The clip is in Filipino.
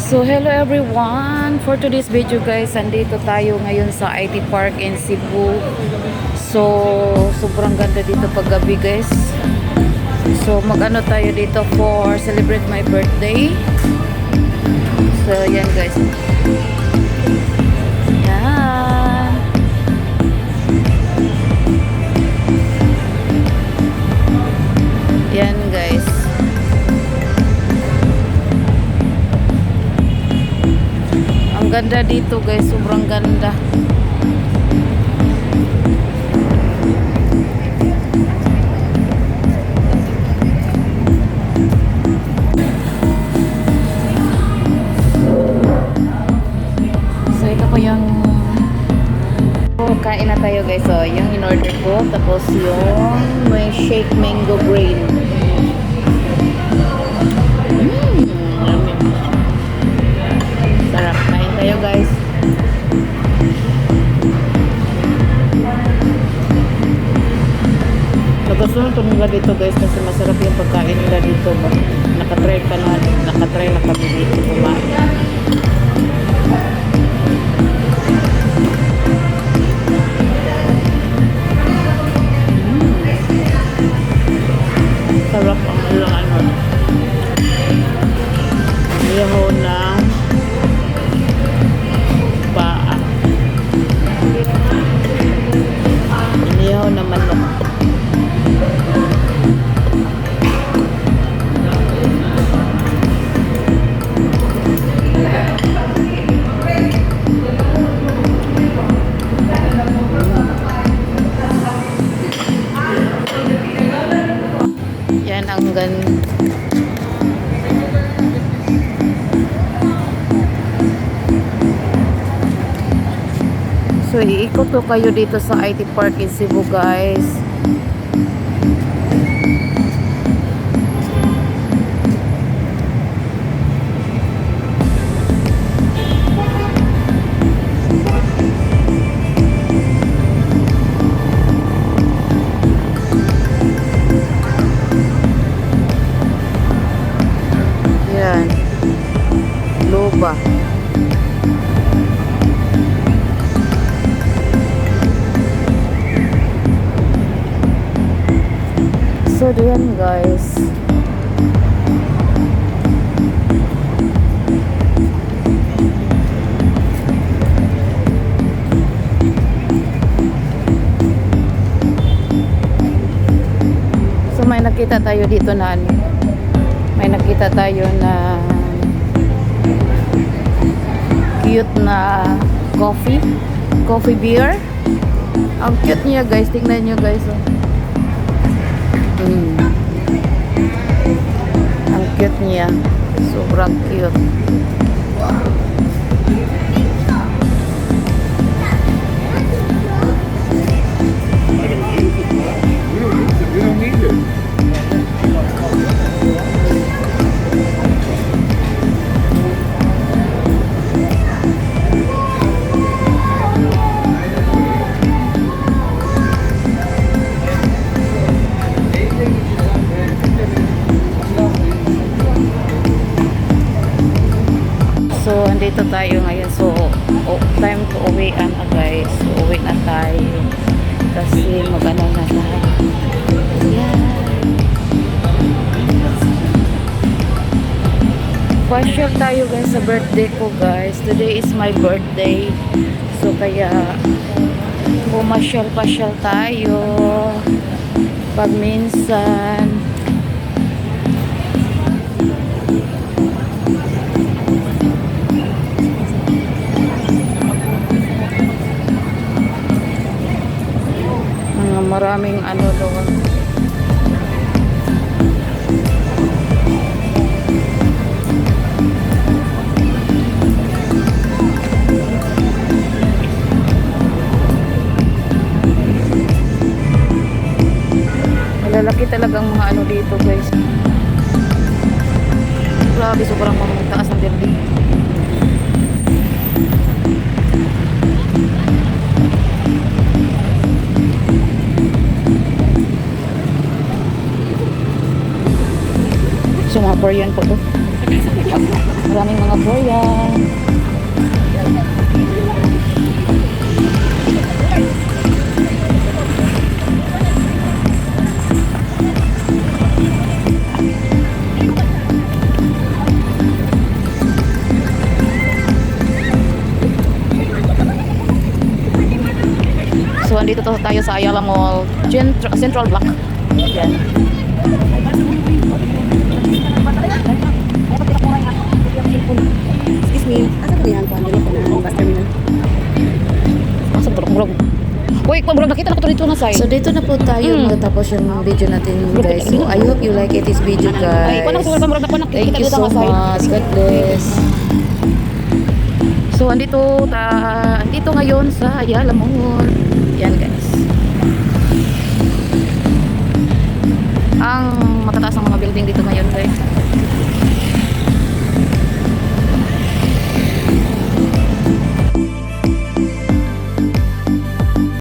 So hello everyone! For today's video guys, andito tayo ngayon sa IT Park in Cebu. So sobrang ganda dito pag gabi guys. So mag-ano tayo dito for celebrate my birthday. So yan guys. Ganda dito guys, sobrang ganda. So ito po yung oh, kain na tayo guys. So yung in order ko tapos yung may shake mango grain. Nagustuhan ko nila dito guys kasi masarap yung pagkain nila dito. Nakatry ka na, nakatry na kami dito kumain. Yan ang gan So, iikot ko kayo dito sa IT Park in Cebu, guys. Yan. Loba. So, yan guys. So, may nakita tayo dito na ano. May nakita tayo na cute na coffee. Coffee beer. Ang cute niya guys. Tingnan niyo guys. Oh. Mm. Ang cute niya. Sobrang cute. You So, andito tayo ngayon. So, oh, time to uwi na guys. Uwi na tayo. Kasi mag-ano na tayo. Yan. Tayo guys sa birthday ko guys. Today is my birthday. So, kaya pumasyal-pasyal tayo. Pag minsan. Maraming ano doon. Malalaki talagang mga ano dito guys. Grabe, sobrang mga taas ng building. Mga Korean po to. Maraming mga boyan. So, andito to tayo sa Ayala Mall, Central, Block. Excuse me, asa ko niyan kuan dili ko na bus terminal. Asa burog-burog. Wait, pag burog nakita na ko to dito na side. So dito na po tayo Mm. matatapos yung video natin guys. So I hope you like it this video guys. nakita Thank you so much. God bless. So, andito, ta, andito ngayon sa Ayala Mall. Yan, guys. Ang matataas ng mga building dito ngayon, guys.